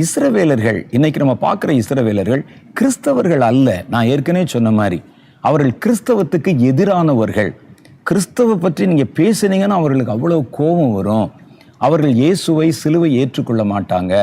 இஸ்ரவேலர்கள் இன்னைக்கு நம்ம பார்க்குற இஸ்ரவேலர்கள் கிறிஸ்தவர்கள் அல்ல. நான் ஏற்கனவே சொன்ன மாதிரி அவர்கள் கிறிஸ்தவத்துக்கு எதிரானவர்கள். கிறிஸ்தவ பற்றி நீங்கள் பேசுனீங்கன்னா அவர்களுக்கு அவ்வளோ கோபம் வரும். அவர்கள் இயேசுவை சிலுவை ஏற்றுக்கொள்ள மாட்டாங்க.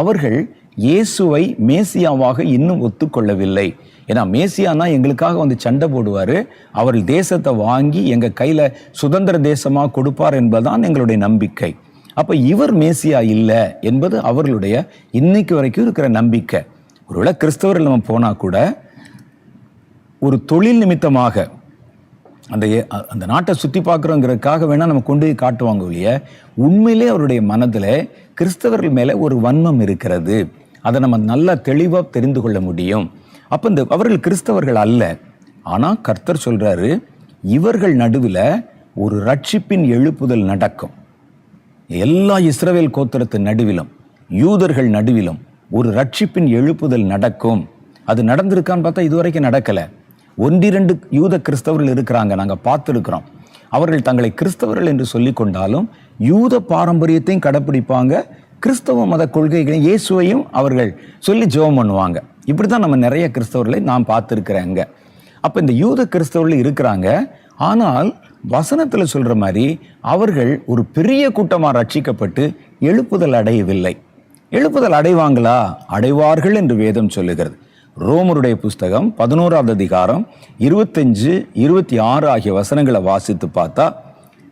அவர்கள் இயேசுவை மேசியாவாக இன்னும் ஒத்துக்கொள்ளவில்லை. ஏன்னா மேசியானா எங்களுக்காக வந்து சண்டை போடுவார். அவர்கள் தேசத்தை வாங்கி எங்கள் கையில் சுதந்திர தேசமாக கொடுப்பார் என்பதுதான் எங்களுடைய நம்பிக்கை. அப்போ இவர் மேசியா இல்லை என்பது அவர்களுடைய இன்னைக்கு வரைக்கும் இருக்கிற நம்பிக்கை. ஒருவேளை கிறிஸ்தவர்கள் நம்ம போனால் கூட ஒரு தொழில் நிமித்தமாக அந்த அந்த நாட்டை சுற்றி பார்க்குறோங்கிறதுக்காக வேணால் நம்ம கொண்டு போய் காட்டுவாங்க ஒழிய உண்மையிலே அவருடைய மனதில் கிறிஸ்தவர்கள் மேலே ஒரு வன்மம் இருக்கிறது. அதை நம்ம நல்லா தெளிவாக தெரிந்து கொள்ள முடியும். அப்போ இந்த அவர்கள் கிறிஸ்தவர்கள் அல்ல. ஆனால் கர்த்தர் சொல்கிறாரு இவர்கள் நடுவில் ஒரு ரட்சிப்பின் எழுப்புதல் நடக்கும். எல்லா இஸ்ரவேல் கோத்திரத்து நடுவிலும் யூதர்கள் நடுவிலும் ஒரு ரட்சிப்பின் எழுப்புதல் நடக்கும். அது நடந்திருக்கான்னு பார்த்தா இதுவரைக்கும் நடக்கலை. ஒன்றிரண்டு யூத கிறிஸ்தவர்கள் இருக்கிறாங்க நாங்கள் பார்த்துருக்கிறோம். அவர்கள் தங்களை கிறிஸ்தவர்கள் என்று சொல்லி கொண்டாலும் யூத பாரம்பரியத்தையும் கடைப்பிடிப்பாங்க கிறிஸ்தவ மத கொள்கைகளையும் இயேசுவையும் அவர்கள் சொல்லி ஜெபம் பண்ணுவாங்க. இப்படி தான் நம்ம நிறைய கிறிஸ்தவர்களை நான் அங்கே அப்போ இந்த யூத கிறிஸ்தவர்கள் இருக்கிறாங்க ஆனால் வசனத்தில் சொல்ற மாதிரி அவர்கள் ஒரு பெரிய கூட்டமாக ரட்சிக்கப்பட்டு எழுப்புதல் அடையவில்லை. எழுப்புதல் அடைவாங்களா? அடைவார்கள் என்று வேதம் சொல்லுகிறது. ரோமருடைய புஸ்தகம் பதினோராவது அதிகாரம் இருபத்தஞ்சு இருபத்தி ஆறு ஆகிய வசனங்களை வாசித்து பார்த்தா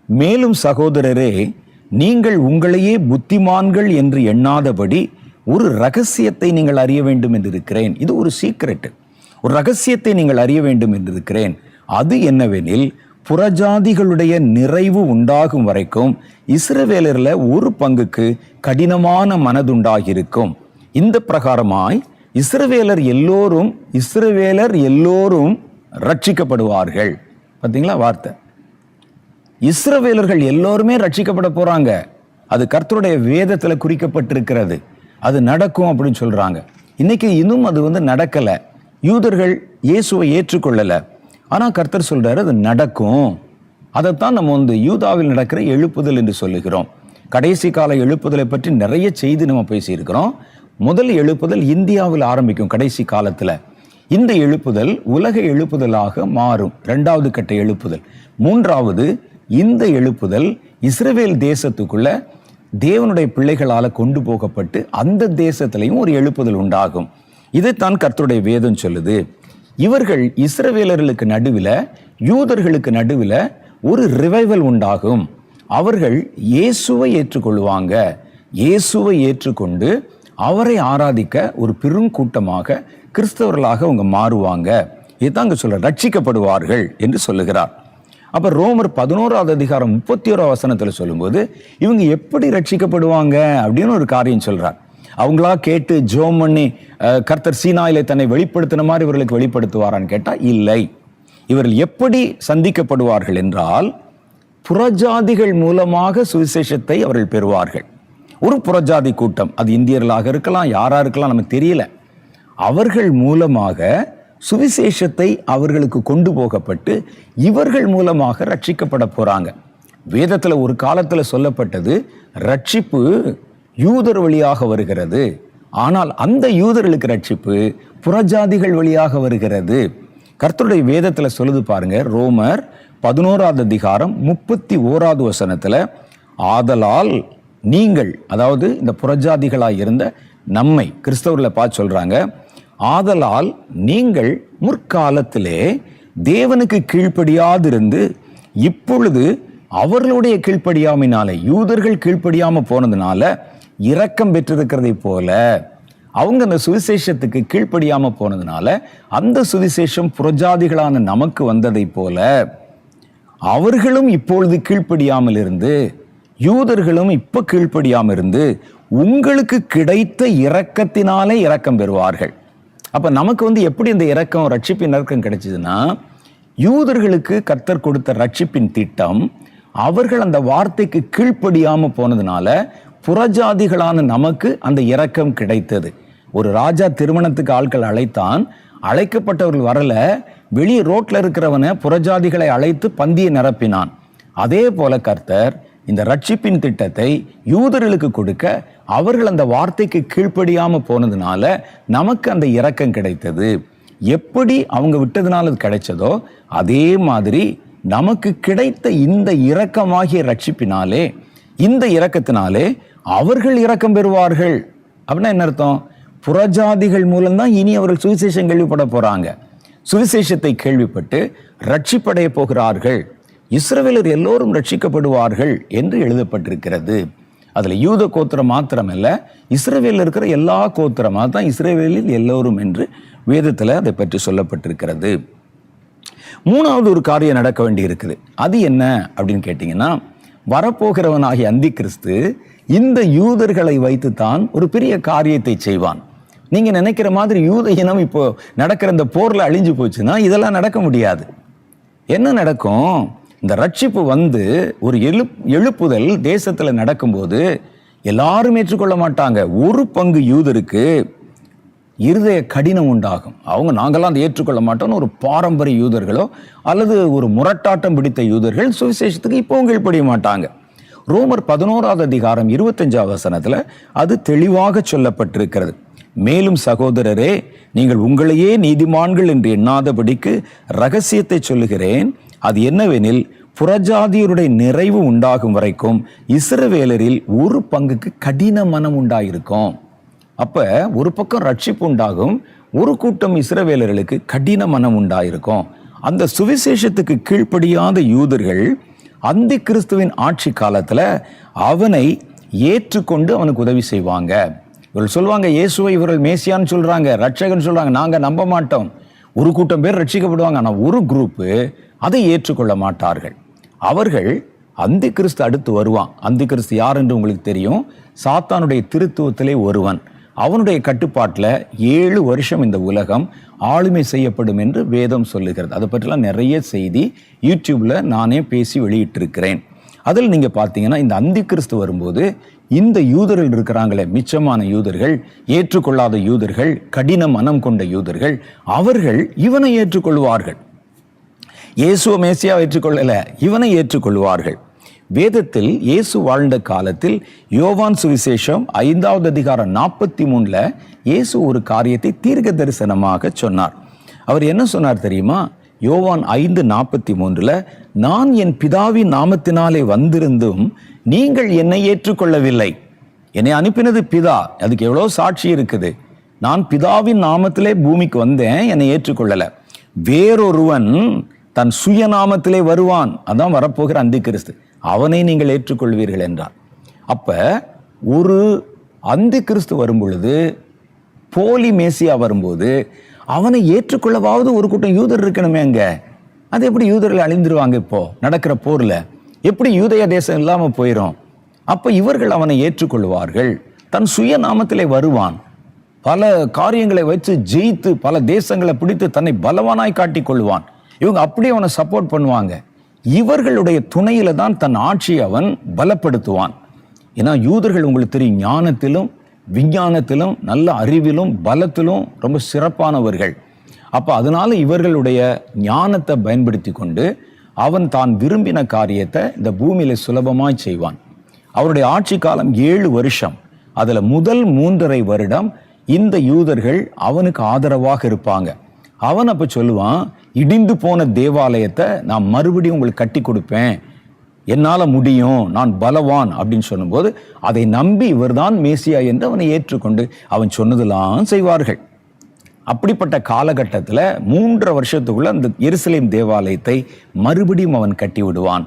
மேலும் சகோதரரே நீங்கள் உங்களையே புத்திமான்கள் என்று எண்ணாதபடி ஒரு ரகசியத்தை நீங்கள் அறிய வேண்டும் என்று இருக்கிறேன் இது ஒரு சீக்ரெட்டு ஒரு ரகசியத்தை நீங்கள் அறிய வேண்டும் என்று இருக்கிறேன் அது என்னவெனில் புறஜாதிகளுடைய நிறைவு உண்டாகும் வரைக்கும் இஸ்ரவேலரில் ஒரு பங்குக்கு கடினமான மனதுண்டாகியிருக்கும். இந்த பிரகாரமாய் இஸ்ரவேலர் எல்லோரும் இஸ்ரவேலர் எல்லோரும் ரட்சிக்கப்படுவார்கள். பார்த்தீங்களா வார்த்தை? இஸ்ரவேலர்கள் எல்லோருமே ரட்சிக்கப்பட போகிறாங்க அது கர்த்தருடைய வேதத்தில் குறிக்கப்பட்டிருக்கிறது. அது நடக்கும் அப்படின்னு சொல்கிறாங்க இன்னைக்கு இன்னும் அது வந்து நடக்கலை. யூதர்கள் இயேசுவை ஏற்றுக்கொள்ளலை. ஆனால் கர்த்தர் சொல்கிறார் அது நடக்கும். அதைத்தான் நம்ம வந்து யூதாவில் நடக்கிற எழுப்புதல் என்று சொல்லுகிறோம். கடைசி கால எழுப்புதலை பற்றி நிறைய செய்தி நம்ம பேசியிருக்கிறோம். முதல் எழுப்புதல் இந்தியாவில் ஆரம்பிக்கும் கடைசி காலத்தில். இந்த எழுப்புதல் உலக எழுப்புதலாக மாறும். ரெண்டாவது கட்ட எழுப்புதல். மூன்றாவது இந்த எழுப்புதல் இஸ்ரேவேல் தேசத்துக்குள்ள தேவனுடைய பிள்ளைகளால் கொண்டு போகப்பட்டு அந்த தேசத்திலையும் ஒரு எழுப்புதல் உண்டாகும். இதைத்தான் கர்த்தருடைய வேதம் சொல்லுது. இவர்கள் இஸ்ரவேலர்களுக்கு நடுவில் யூதர்களுக்கு நடுவில் ஒரு ரிவைவல் உண்டாகும். அவர்கள் இயேசுவை ஏற்றுக்கொள்வாங்க. இயேசுவை ஏற்றுக்கொண்டு அவரை ஆராதிக்க ஒரு பெருங்கூட்டமாக கிறிஸ்தவர்களாக அவங்க மாறுவாங்க. இதுதான் அங்கே சொல்ல ரட்சிக்கப்படுவார்கள் என்று சொல்லுகிறார். அப்போ ரோமர் பதினோராவது அதிகாரம் முப்பத்தி ஓராவது வசனத்தில் சொல்லும்போது இவங்க எப்படி ரட்சிக்கப்படுவாங்க அப்படின்னு ஒரு காரியம் சொல்கிறார் அவங்களா கேட்டு ஜோம் பண்ணி கர்த்தர் சீனாயிலே தன்னை வெளிப்படுத்தின மாதிரி இவர்களுக்கு வெளிப்படுத்துவாரான்னு கேட்டால் இல்லை. இவர்கள் எப்படி சந்திக்கப்படுவார்கள் என்றால் புறஜாதிகள் மூலமாக சுவிசேஷத்தை அவர்கள் பெறுவார்கள். ஒரு புறஜாதி கூட்டம் அது இந்தியர்களாக இருக்கலாம் யாராக இருக்கலாம் நமக்கு தெரியல. அவர்கள் மூலமாக சுவிசேஷத்தை அவர்களுக்கு கொண்டு போகப்பட்டு இவர்கள் மூலமாக ரட்சிக்கப்பட போறாங்க. வேதத்தில் ஒரு காலத்தில் சொல்லப்பட்டது ரட்சிப்பு யூதர் வழியாக வருகிறது. ஆனால் அந்த யூதர்களுக்கு ரட்சிப்பு புறஜாதிகள் வழியாக வருகிறது. கர்த்தருடைய வேதத்தில் சொல்லுது பாருங்க ரோமர் பதினோராவது அதிகாரம் முப்பத்தி ஓராவது வசனத்தில் ஆதலால் நீங்கள் அதாவது இந்த புறஜாதிகளாக இருந்த நம்மை கிறிஸ்தவர்களை பார்த்து சொல்கிறாங்க ஆதலால் நீங்கள் முற்காலத்திலே தேவனுக்கு கீழ்ப்படியாதிருந்து இப்பொழுது அவர்களுடைய கீழ்ப்படியாமைனால யூதர்கள் கீழ்ப்படியாமல் போனதுனால இரக்கம் பெற்றிருக்கிறதை போல அவங்க அந்த சுவிசேஷத்துக்கு கீழ்ப்படியாமல் போனதுனால அந்த சுவிசேஷம் புறஜாதிகளான நமக்கு வந்ததை போல அவர்களும் இப்பொழுது கீழ்ப்படியாமல் இருந்து யூதர்களும் இப்போ கீழ்ப்படியாமல் இருந்து உங்களுக்கு கிடைத்த இரக்கத்தினாலே இரக்கம் பெறுவார்கள். அப்போ நமக்கு வந்து எப்படி இந்த இரக்கம் ரட்சிப்பின் இரக்கம் கிடைச்சதுன்னா யூதர்களுக்கு கத்தர் கொடுத்த ரட்சிப்பின் திட்டம் அவர்கள் அந்த வார்த்தைக்கு கீழ்ப்படியாமல் போனதுனால புறஜாதிகளான நமக்கு அந்த இரக்கம் கிடைத்தது. ஒரு ராஜா திருமணத்துக்கு ஆட்கள் அழைத்தான். அழைக்கப்பட்டவர்கள் வரல. வெளியே ரோட்ல இருக்கிறவனை புறஜாதிகளை அழைத்து பந்தியை நிரப்பினான். அதே போல கர்த்தர் இந்த ரட்சிப்பின் திட்டத்தை யூதர்களுக்கு கொடுக்க அவர்கள் அந்த வார்த்தைக்கு கீழ்ப்படியாமல் போனதுனால நமக்கு அந்த இரக்கம் கிடைத்தது. எப்படி அவங்க விட்டதுனால கிடைச்சதோ அதே மாதிரி நமக்கு கிடைத்த இந்த இரக்கமாகிய ரட்சிப்பினாலே இந்த இரக்கத்தினாலே அவர்கள் இரக்கம் பெறுவார்கள். அப்படின்னா என்ன அர்த்தம்? புறஜாதிகள் மூலம்தான் இனி அவர்கள் சுவிசேஷம் கேள்விப்பட போறாங்க. சுவிசேஷத்தை கேள்விப்பட்டு ரட்சிப்படைய போகிறார்கள். இஸ்ரவேலர் எல்லோரும் ரட்சிக்கப்படுவார்கள் என்று எழுதப்பட்டிருக்கிறது. அதுல யூத கோத்திரம் மாத்திரமல்ல இஸ்ரேவேலில் இருக்கிற எல்லா கோத்திரமா தான் இஸ்ரேவேலில் எல்லோரும் என்று வேதத்துல அதை பற்றி சொல்லப்பட்டிருக்கிறது. மூணாவது ஒரு காரியம் நடக்க வேண்டி இருக்குது அது என்ன அப்படின்னு கேட்டிங்கன்னா வரப்போகிறவனாகிய அந்தி கிறிஸ்து இந்த யூதர்களை வைத்து தான் ஒரு பெரிய காரியத்தை செய்வான். நீங்க நினைக்கிற மாதிரி யூத இனம் இப்போ நடக்கிற இந்த போர்ல அழிஞ்சு போச்சுன்னா இதெல்லாம் நடக்க முடியாது. என்ன நடக்கும்? இந்த ரட்சிப்பு வந்து ஒரு எழு எழுப்புதல் தேசத்துல நடக்கும்போது எல்லாரும் ஏற்றுக்கொள்ள மாட்டாங்க. ஒரு பங்கு யூதருக்கு இருதய கடினம் உண்டாகும். அவங்க நாங்களாம் அதை ஏற்றுக்கொள்ள மாட்டோம்னு ஒரு பாரம்பரிய யூதர்களோ அல்லது ஒரு முரட்டாட்டம் பிடித்த யூதர்கள் சுவிசேஷத்துக்கு இப்போ கீழ்ப்படிய மாட்டாங்க. ரோமர் பதினோராவது அதிகாரம் இருபத்தஞ்சாவது வசனத்தில் அது தெளிவாக சொல்லப்பட்டிருக்கிறது. மேலும் சகோதரரே நீங்கள் உங்களையே நீதிமான்கள் என்று எண்ணாதபடிக்கு ரகசியத்தை சொல்லுகிறேன். அது என்னவெனில் புறஜாதியருடைய நிறைவு உண்டாகும் வரைக்கும் இஸ்ரவேலரில் ஒரு பங்குக்கு கடின மனம் உண்டாயிருக்கும். அப்போ ஒரு பக்கம் ரட்சிப்பு உண்டாகும் ஒரு கூட்டம் இஸ்ரவேலர்களுக்கு கடின மனம் உண்டாயிருக்கும். அந்த சுவிசேஷத்துக்கு கீழ்ப்படியாத யூதர்கள் அந்தி கிறிஸ்துவின் ஆட்சி காலத்தில் அவனை ஏற்றுக்கொண்டு அவனுக்கு உதவி செய்வாங்க. இவர்கள் சொல்லுவாங்க இயேசுவை இவர்கள் மேசியான்னு சொல்கிறாங்க ரட்சகன் சொல்கிறாங்க நாங்கள் நம்ப மாட்டோம். ஒரு கூட்டம் பேர் ரட்சிக்கப்படுவாங்க ஆனால் ஒரு குரூப்பு அதை ஏற்றுக்கொள்ள மாட்டார்கள். அவர்கள் அந்தி கிறிஸ்து அடுத்து வருவான். அந்தி கிறிஸ்து யார் என்று உங்களுக்கு தெரியும்? சாத்தானுடைய திருத்துவத்திலே ஒருவன். அவனுடைய கட்டுப்பாட்டில் ஏழு வருஷம் இந்த உலகம் ஆளுமை செய்யப்படும் என்று வேதம் சொல்லுகிறது. அதை பற்றிலாம் நிறைய செய்தி யூடியூப்பில் நானே பேசி வெளியிட்டிருக்கிறேன். அதில் நீங்கள் பார்த்தீங்கன்னா இந்த அந்தி கிறிஸ்து வரும்போது இந்த யூதர்கள் இருக்கிறாங்களே மிச்சமான யூதர்கள் ஏற்றுக்கொள்ளாத யூதர்கள் கடின மனம் கொண்ட யூதர்கள் அவர்கள் இவனை ஏற்றுக்கொள்வார்கள். இயேசுவ மேசியா ஏற்றுக்கொள்ளலை இவனை ஏற்றுக்கொள்வார்கள். வேதத்தில் இயேசு வாழ்ந்த காலத்தில் யோவான் சுவிசேஷம் ஐந்தாவது அதிகாரம் நாற்பத்தி மூணில் இயேசு ஒரு காரியத்தை தீர்க்க தரிசனமாக சொன்னார். அவர் என்ன சொன்னார் தெரியுமா? யோவான் ஐந்து நாற்பத்தி மூன்றுல நான் என் பிதாவின் நாமத்தினாலே வந்திருந்தும் நீங்கள் என்னை ஏற்றுக்கொள்ளவில்லை. என்னை அனுப்பினது பிதா. அதுக்கு எவ்வளோ சாட்சி இருக்குது. நான் பிதாவின் நாமத்திலே பூமிக்கு வந்தேன் என்னை ஏற்றுக்கொள்ளலை. வேறொருவன் தன் சுயநாமத்திலே வருவான். அதான் வரப்போகிற அந்தி கிறிஸ்து அவனை நீங்கள் ஏற்றுக்கொள்வீர்கள் என்றார். அப்ப ஒரு அந்தி கிறிஸ்து வரும்பொழுது போலி மேசியா வரும்போது அவனை ஏற்றுக்கொள்ளவாவது ஒரு கூட்டம் யூதர் இருக்கணுமே அங்க. அது எப்படி யூதர்கள் அழிந்துருவாங்க இப்போ? நடக்கிற போர்ல. எப்படி யூதய தேசம் இல்லாம போயிடும் அப்ப இவர்கள் அவனை ஏற்றுக்கொள்வார்கள். தன் சுய நாமத்திலே வருவான். பல காரியங்களை வச்சு ஜெயித்து பல தேசங்களை பிடித்து தன்னை பலவானாய் காட்டிக் கொள்வான் இவங்க அப்படியே அவனை சப்போர்ட் பண்ணுவாங்க. இவர்களுடைய துணையில தான் தன் ஆட்சியை அவன் பலப்படுத்துவான். ஏன்னா யூதர்கள் உங்களுக்கு தெரியும் ஞானத்திலும் விஞ்ஞானத்திலும் நல்ல அறிவிலும் பலத்திலும் ரொம்ப சிறப்பானவர்கள். அப்போ அதனால இவர்களுடைய ஞானத்தை பயன்படுத்தி கொண்டு அவன் தான் விரும்பின காரியத்தை இந்த பூமியில சுலபமாய் செய்வான். அவருடைய ஆட்சி காலம் ஏழு வருஷம். அதில் முதல் மூன்றரை வருடம் இந்த யூதர்கள் அவனுக்கு ஆதரவாக இருப்பாங்க. அவன் அப்போ சொல்லுவான் இடிந்து போன தேவாலயத்தை நான் மறுபடியும் உங்களுக்கு கட்டி கொடுப்பேன். என்னால் முடியும். நான் பலவான். அப்படின்னு சொல்லும்போது அதை நம்பி இவர்தான் மேசியா என்று அவனை ஏற்றுக்கொண்டு அவன் சொன்னதெல்லாம் செய்வார்கள். அப்படிப்பட்ட காலகட்டத்தில் மூன்று வருஷத்துக்குள்ள அந்த எருசலேம் தேவாலயத்தை மறுபடியும் அவன் கட்டி விடுவான்.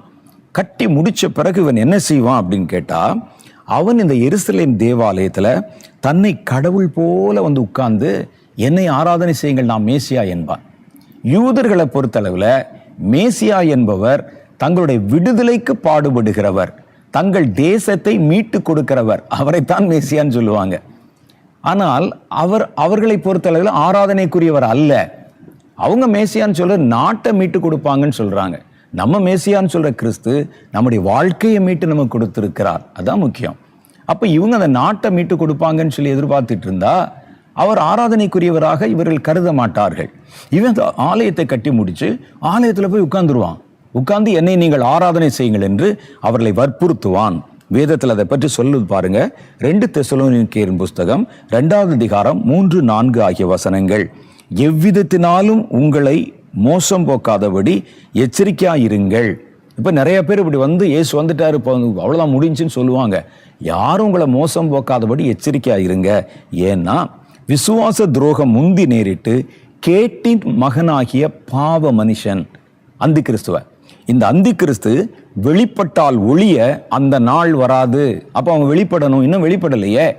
கட்டி முடித்த பிறகு இவன் என்ன செய்வான் அப்படின்னு கேட்டால் அவன் இந்த எருசலேம் தேவாலயத்தில் தன்னை கடவுள் போல வந்து உட்கார்ந்து என்னை ஆராதனை செய்யுங்கள் நான் மேசியா என்பான் யூதர்களை பொறுத்தளவில் மேசியா என்பவர் தங்களுடைய விடுதலைக்கு பாடுபடுகிறவர் தங்கள் தேசத்தை மீட்டு கொடுக்கிறவர். அவரைத்தான் மேசியான்னு சொல்லுவாங்க. ஆனால் அவர் அவர்களை பொறுத்தளவில் ஆராதனைக்குரியவர் அல்ல. அவங்க மேசியான்னு சொல்ற நாட்டை மீட்டு கொடுப்பாங்கன்னு சொல்கிறாங்க நம்ம மேசியான்னு சொல்ற கிறிஸ்து நம்முடைய வாழ்க்கையை மீட்டு நமக்கு கொடுத்துருக்கிறார். அதான் முக்கியம். அப்போ இவங்க அந்த நாட்டை மீட்டு கொடுப்பாங்கன்னு சொல்லி எதிர்பார்த்துட்டு இருந்தா அவர் ஆராதனைக்குரியவராக இவர்கள் கருத மாட்டார்கள். இவன் ஆலயத்தை கட்டி முடித்து ஆலயத்தில் போய் உட்கார்ந்துருவான். உட்கார்ந்து என்னை நீங்கள் ஆராதனை செய்யுங்கள் என்று அவர்களை வற்புறுத்துவான். வேதத்தில் அதை பற்றி சொல்லுவது பாருங்க. ரெண்டு தெசலோனிக்கேரின் புஸ்தகம் ரெண்டாவது அதிகாரம் மூன்று நான்கு ஆகிய வசனங்கள். எவ்விதத்தினாலும் உங்களை மோசம் போக்காதபடி எச்சரிக்கையாயிருங்கள். இப்போ நிறைய பேர் இப்படி வந்து ஏசு வந்துட்டாரு இப்போ வந்து அவ்வளோதான் முடிஞ்சுன்னு சொல்லுவாங்க. யாரும் உங்களை மோசம் போக்காதபடி எச்சரிக்கையாக இருங்க ஏன்னா விசுவாச துரோகம் முந்தி நேரிட்டு கேட்டின் மகனாகிய பாவ மனுஷன் அந்தி கிறிஸ்துவ இந்த அந்தி கிறிஸ்து வெளிப்பட்டால் ஒளிய அந்த நாள் வராது. அப்போ அவன் வெளிப்படணும் இன்னும் வெளிப்படலையே.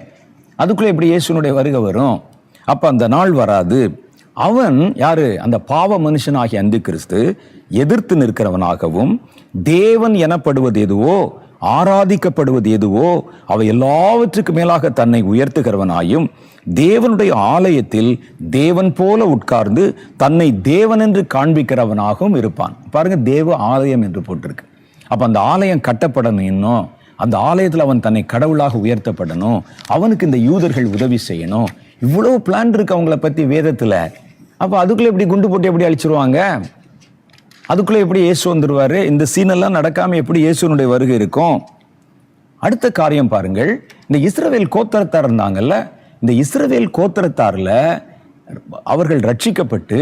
அதுக்குள்ளே எப்படி இயேசுனுடைய வருகை வரும்? அப்போ அந்த நாள் வராது. அவன் யாரு? அந்த பாவ மனுஷனாகிய அந்தி கிறிஸ்து எதிர்த்து நிற்கிறவனாகவும் தேவன் எனப்படுவது எதுவோ ஆராதிக்கப்படுவது எதுவோ அவை எல்லாவற்றுக்கு மேலாக தன்னை உயர்த்துகிறவனாயும் தேவனுடைய ஆலயத்தில் தேவன் போல உட்கார்ந்து தன்னை தேவன் என்று காண்பிக்கிறவனாகவும் இருப்பான். பாருங்க தேவ ஆலயம் என்று போட்டிருக்கு. அப்போ அந்த ஆலயம் கட்டப்படணும் இன்னும் அந்த ஆலயத்தில் அவன் தன்னை கடவுளாக உயர்த்தப்படணும் அவனுக்கு இந்த யூதர்கள் உதவி செய்யணும் இவ்வளோ பிளான் இருக்கு அவங்கள பற்றி வேதத்தில். அப்போ அதுக்குள்ளே எப்படி குண்டு போட்டு எப்படி அழிச்சிருவாங்க? அதுக்குள்ளே எப்படி இயேசு வந்துடுவார் இந்த சீனெல்லாம் நடக்காமல் எப்படி இயேசுனுடைய வருகை இருக்கும்? அடுத்த காரியம் பாருங்கள். இந்த இஸ்ரவேல் கோத்தரத்தார் இருந்தாங்கல்ல இந்த இஸ்ரவேல் கோத்தரத்தாரில் அவர்கள் ரட்சிக்கப்பட்டு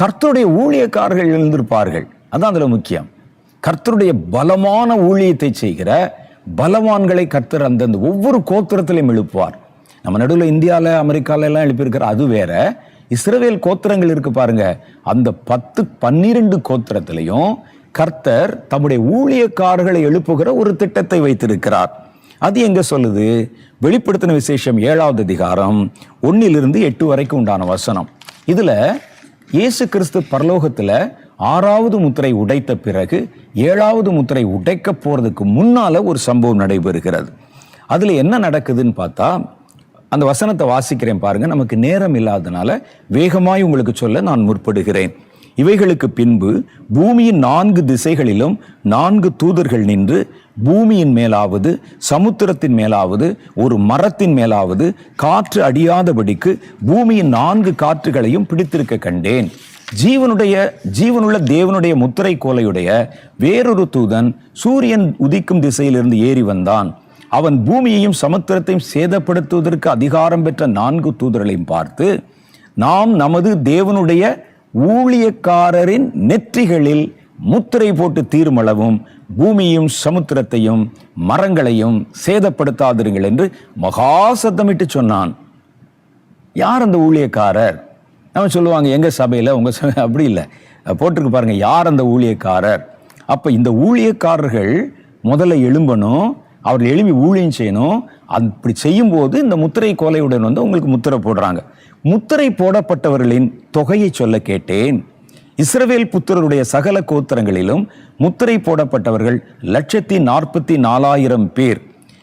கர்த்தருடைய ஊழியக்காரர்கள் எழுந்திருப்பார்கள். அதான் அதில் முக்கியம். கர்த்தருடைய பலமான ஊழியத்தை செய்கிற பலவான்களை கர்த்தர் அந்தந்த ஒவ்வொரு கோத்திரத்திலையும் எழுப்புவார். நம்ம நடுவில் இந்தியாவில் அமெரிக்கால எல்லாம் எழுப்பியிருக்கிற அது வேற. இஸ்ரவேல் கோத்திரங்கள் இருக்கு பாருங்க. அந்த பத்து பன்னிரண்டு கோத்திரத்திலையும் கர்த்தர் தம்முடைய ஊழியக்காரர்களை எழுப்புகிற ஒரு திட்டத்தை வைத்திருக்கிறார். அது எங்க சொல்லுது? வெளிப்படுத்தின விசேஷம் ஏழாவது அதிகாரம் ஒன்னிலிருந்து எட்டு வரைக்கும் உண்டான வசனம். இதுல இயேசு கிறிஸ்து பரலோகத்துல ஆறாவது முத்திரை உடைத்த பிறகு ஏழாவது முத்திரை உடைக்க போறதுக்கு முன்னால ஒரு சம்பவம் நடைபெறுகிறது. அதுல என்ன நடக்குதுன்னு பார்த்தா அந்த வசனத்தை வாசிக்கிறேன் பாருங்க. நமக்கு நேரம் இல்லாதனால வேகமாய் உங்களுக்கு சொல்ல நான் முற்படுகிறேன். இவைகளுக்கு பின்பு பூமியின் நான்கு திசைகளிலும் நான்கு தூதர்கள் நின்று பூமியின் மேலாவது சமுத்திரத்தின் மேலாவது ஒரு மரத்தின் மேலாவது காற்று அடியாதபடிக்கு பூமியின் நான்கு காற்றுகளையும் பிடித்திருக்க கண்டேன். ஜீவனுடைய ஜீவனுள்ள தேவனுடைய முத்திரை கோலையுடைய வேறொரு தூதன் சூரியன் உதிக்கும் திசையிலிருந்து ஏறி வந்தான். அவன் பூமியையும் சமுத்திரத்தையும் சேதப்படுத்துவதற்கு அதிகாரம் பெற்ற நான்கு தூதர்களையும் பார்த்து நாம் நமது தேவனுடைய ஊழியக்காரரின் நெற்றிகளில் முத்திரை போட்டு தீர்மளவும் பூமியும் சமுத்திரத்தையும் மரங்களையும் சேதப்படுத்தாதிருங்கள் என்று மகா சத்தமிட்டு சொன்னான். யார் அந்த ஊழியக்காரர்? நம்ம சொல்லுவாங்க எங்கள் சபையில்? உங்கள் சபை அப்படி இல்லை. போட்டிருக்கு பாருங்கள் யார் அந்த ஊழியக்காரர்? அப்போ இந்த ஊழியக்காரர்கள் முதல்ல எழும்பணும் அவர்கள் எழுப்பி ஊழியம் செய்யணும். அப்படி செய்யும்போது இந்த முத்திரை கோலையுடன் வந்து உங்களுக்கு முத்திரை போடுறாங்க. முத்திரை போடப்பட்டவர்களின் தொகையை சொல்ல கேட்டேன். இஸ்ரவேல் புத்திரருடைய சகல கோத்திரங்களிலும் முத்திரை போடப்பட்டவர்கள் லட்சத்தி நாற்பத்தி நாலாயிரம் பேர்.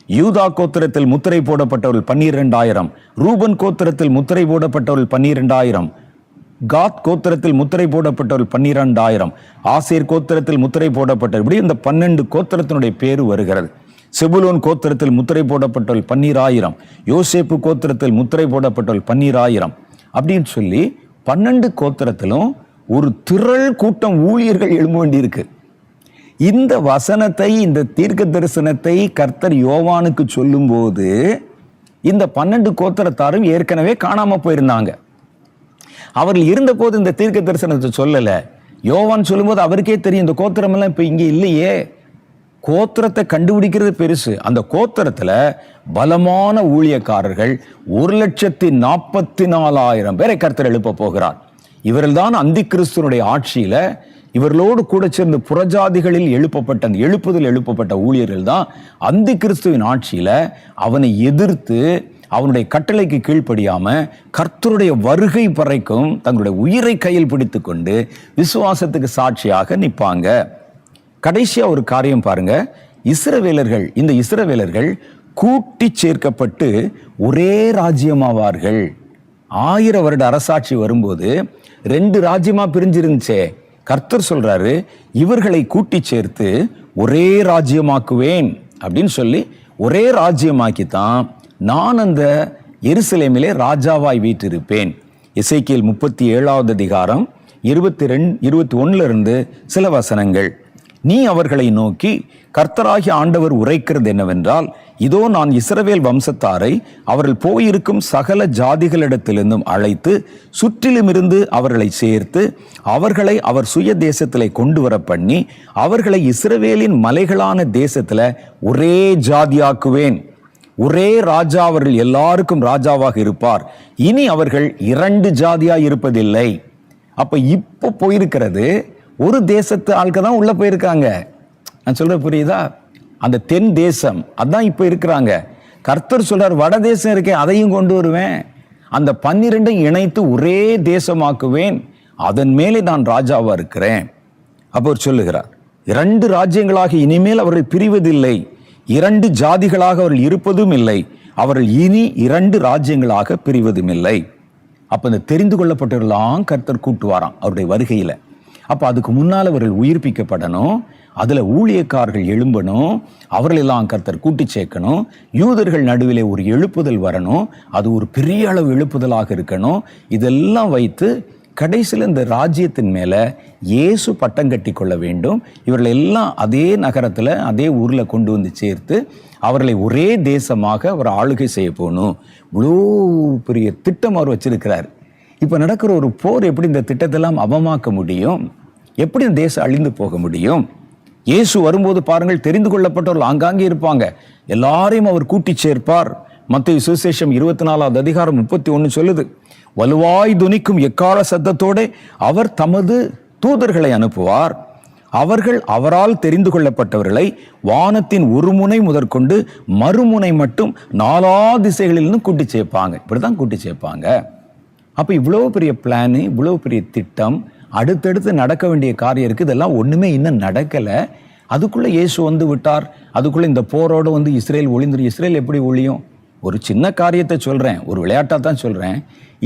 யூதா கோத்திரத்தில் முத்திரை போடப்பட்டவர்கள் பன்னிரெண்டாயிரம். ரூபன் கோத்திரத்தில் முத்திரை போடப்பட்டவர்கள் பன்னிரெண்டாயிரம். காத் கோத்திரத்தில் முத்திரை போடப்பட்டவர்கள் பன்னிரெண்டாயிரம். ஆசேர் கோத்திரத்தில் முத்திரை போடப்பட்ட இப்படி இந்த பன்னெண்டு கோத்திரத்தினுடைய பேர் வருகிறது. செபுலோன் கோத்திரத்தில் முத்திரை போடப்பட்டவள் பன்னீராயிரம் யோசேப்பு கோத்திரத்தில் முத்திரை போடப்பட்டவள் பன்னீராயிரம் அப்படின்னு சொல்லி பன்னெண்டு கோத்திரத்திலும் ஒரு திரள் கூட்டம் ஊழியர்கள் எழும்ப வேண்டியிருக்கு. இந்த வசனத்தை இந்த தீர்க்க தரிசனத்தை கர்த்தர் யோவானுக்கு சொல்லும்போது இந்த பன்னெண்டு கோத்திரத்தாரும் ஏற்கனவே காணாமல் போயிருந்தாங்க. அவர்கள் இருந்தபோது இந்த தீர்க்க தரிசனத்தை சொல்லலை. யோவான் சொல்லும்போது அவருக்கே தெரியும் இந்த கோத்திரமெல்லாம் இப்போ இங்கே இல்லையே. கோத்திரத்தை கண்டுபிடிக்கிறது பெருசு. அந்த கோத்திரத்தில் பலமான ஊழியக்காரர்கள் ஒரு லட்சத்தி நாற்பத்தி நாலாயிரம் பேரை கர்த்தர் எழுப்ப போகிறார். இவர்கள்தான் அந்தி கிறிஸ்துவனுடைய ஆட்சியில் இவர்களோடு கூட சேர்ந்து புறஜாதிகளில் எழுப்பப்பட்ட அந்த எழுப்புதல் எழுப்பப்பட்ட ஊழியர்கள் தான் அந்தி கிறிஸ்துவின் ஆட்சியில் அவனை எதிர்த்து அவனுடைய கட்டளைக்கு கீழ்ப்படியாம கர்த்தருடைய வருகை வரைக்கும் தங்களுடைய உயிரை கையில் பிடித்து கொண்டு விசுவாசத்துக்கு சாட்சியாக நிற்பாங்க. கடைசியாக ஒரு காரியம் பாருங்க. இஸ்ரவேலர்கள் இந்த இஸ்ரவேலர்கள் கூட்டி சேர்க்கப்பட்டு ஒரே ராஜ்யமாவார்கள். ஆயிரம் வருட அரசாட்சி வரும்போது ரெண்டு ராஜ்யமா பிரிஞ்சிருந்துச்சே. கர்த்தர் சொல்றாரு இவர்களை கூட்டி சேர்த்து ஒரே ராஜ்யமாக்குவேன். அப்படின்னு சொல்லி ஒரே ராஜ்யமாக்கித்தான் நான் அந்த எருசலேமிலே ராஜாவாய் வீற்றிருப்பேன். இசைக்கியல் முப்பத்தி ஏழாவது அதிகாரம் இருபத்தி ரெண்டு இருபத்தி ஒன்னுல இருந்து சில வசனங்கள். நீ அவர்களை நோக்கி கர்த்தராகி ஆண்டவர் உரைக்கிறது என்னவென்றால் இதோ நான் இஸ்ரவேல் வம்சத்தாரை அவர்கள் போயிருக்கும் சகல ஜாதிகளிடத்திலிருந்தும் அழைத்து சுற்றிலுமிருந்து அவர்களை சேர்த்து அவர்களை அவர் சுய தேசத்திலே கொண்டு வர பண்ணி அவர்களை இஸ்ரவேலின் மலைகளான தேசத்தில் ஒரே ஜாதியாக்குவேன். ஒரே ராஜா அவர்கள் எல்லாருக்கும் ராஜாவாக இருப்பார். இனி அவர்கள் இரண்டு ஜாதியாக இருப்பதில்லை. அப்போ இப்போ போயிருக்கிறது ஒரு தேசத்து ஆட்கள் தான் உள்ள போயிருக்காங்க. நான் சொல்றது புரியுதா? அந்த தென் தேசம் அதான் இப்போ இருக்கிறாங்க. கர்த்தர் சொல்றார் வட தேசம் இருக்கே அதையும் கொண்டு வருவேன். அந்த பன்னிரெண்டும் இணைத்து ஒரே தேசமாக்குவேன். அதன் மேலே நான் ராஜாவா இருக்கிறேன். அப்போ அவர் சொல்லுகிறார் இரண்டு ராஜ்யங்களாக இனிமேல் அவர்கள் பிரிவதில்லை. இரண்டு ஜாதிகளாக அவர்கள் இருப்பதும் இல்லை. அவர்கள் இனி இரண்டு ராஜ்யங்களாக பிரிவதும் இல்லை. அப்போ இந்த தெரிந்து கொள்ளப்பட்டவர்களாம் கர்த்தர் கூட்டுவாராம் அவருடைய வருகையில். அப்போ அதுக்கு முன்னால் அவர்கள் உயிர்ப்பிக்கப்படணும் அதில் ஊழியக்காரர்கள் எழும்பணும் அவர்களெல்லாம் கர்த்தர் கூட்டி சேர்க்கணும் யூதர்கள் நடுவிலே ஒரு எழுப்புதல் வரணும் அது ஒரு பெரிய அளவு எழுப்புதலாக இருக்கணும். இதெல்லாம் வைத்து கடைசியில் இந்த ராஜ்யத்தின் மேலே இயேசு பட்டம் கட்டி கொள்ள வேண்டும். இவர்கள் எல்லாம் அதே நகரத்தில் அதே ஊரில் கொண்டு வந்து சேர்த்து அவர்களை ஒரே தேசமாக அவர் ஆளுகை செய்ய போகணும். இவ்வளோ பெரிய திட்டம் அவர் வச்சிருக்கிறார். இப்போ நடக்கிற ஒரு போர் எப்படி இந்த திட்டத்தெல்லாம் அவமாக்க முடியும்? எப்படி இந்த தேசம் அழிந்து போக முடியும்? இயேசு வரும்போது பாருங்கள் தெரிந்து கொள்ளப்பட்டவர்கள் ஆங்காங்கே இருப்பாங்க. எல்லாரையும் அவர் கூட்டி சேர்ப்பார். மத்திய சுசேஷம் இருபத்தி நாலாவது அதிகாரம் முப்பத்தி ஒன்று சொல்லுது வலுவாய் துணிக்கும் எக்கால சத்தத்தோட அவர் தமது தூதர்களை அனுப்புவார். அவர்கள் அவரால் தெரிந்து கொள்ளப்பட்டவர்களை வானத்தின் ஒரு முனை முதற்கொண்டு மறுமுனை மட்டும் நாலா திசைகளிலும் கூட்டி சேர்ப்பாங்க. இப்படிதான் கூட்டி சேர்ப்பாங்க. அப்போ இவ்வளோ பெரிய பிளானு இவ்வளோ பெரிய திட்டம் அடுத்தடுத்து நடக்க வேண்டிய காரியம் இருக்குது இதெல்லாம் ஒன்றுமே இன்னும் நடக்கலை. அதுக்குள்ளே இயேசு வந்து விட்டார். அதுக்குள்ளே இந்த போரோடு வந்து இஸ்ரேல் ஒளிந்துரு இஸ்ரேல் எப்படி ஒழியும் ஒரு சின்ன காரியத்தை சொல்கிறேன் ஒரு விளையாட்டாக தான் சொல்கிறேன்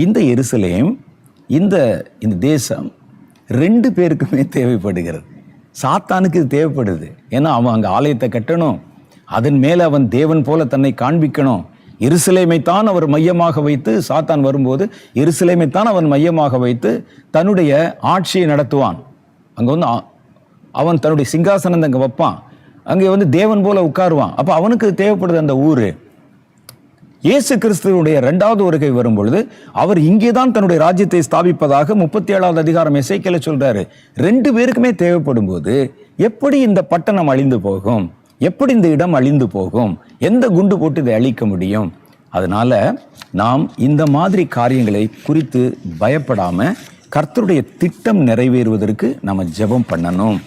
இந்த எருசலேம் இந்த இந்த தேசம் ரெண்டு பேருக்குமே தேவைப்படுகிறது. சாத்தானுக்கு இது தேவைப்படுது. ஏன்னா அவன் அங்கே ஆலயத்தை கட்டணும். அதன் மேலே அவன் தேவன் போல தன்னை காண்பிக்கணும். எருசலேமை தான் அவர் மையமாக வைத்து சாத்தான் வரும்போது எருசலேமை தான் அவன் மையமாக வைத்து தன்னுடைய ஆட்சியை நடத்துவான். அங்கே வந்து ஆ- அவன் தன்னுடைய சிங்காசனத்தை அங்கே வைப்பான். அங்கே வந்து தேவன் போல உட்காருவான். அப்போ அவனுக்கு தேவைப்படுது அந்த ஊர். இயேசு கிறிஸ்துவனுடைய ரெண்டாவது வருகை வரும் பொழுது அவர் இங்கேதான் தன்னுடைய ராஜ்யத்தை ஸ்தாபிப்பதாக முப்பத்தி ஏழாவது அதிகாரம் இசைக்கலை சொல்றாரு. ரெண்டு பேருக்குமே தேவைப்படும் போது எப்படி இந்த பட்டணம் அழிந்து போகும்? எப்படி இந்த இடம் அழிந்து போகும்? எந்த குண்டு போட்டு இதை அழிக்க முடியும்? அதனால் நாம் இந்த மாதிரி காரியங்களை குறித்து பயப்படாமல் கர்த்தருடைய திட்டம் நிறைவேறுவதற்கு நம்ம ஜெபம் பண்ணணும்.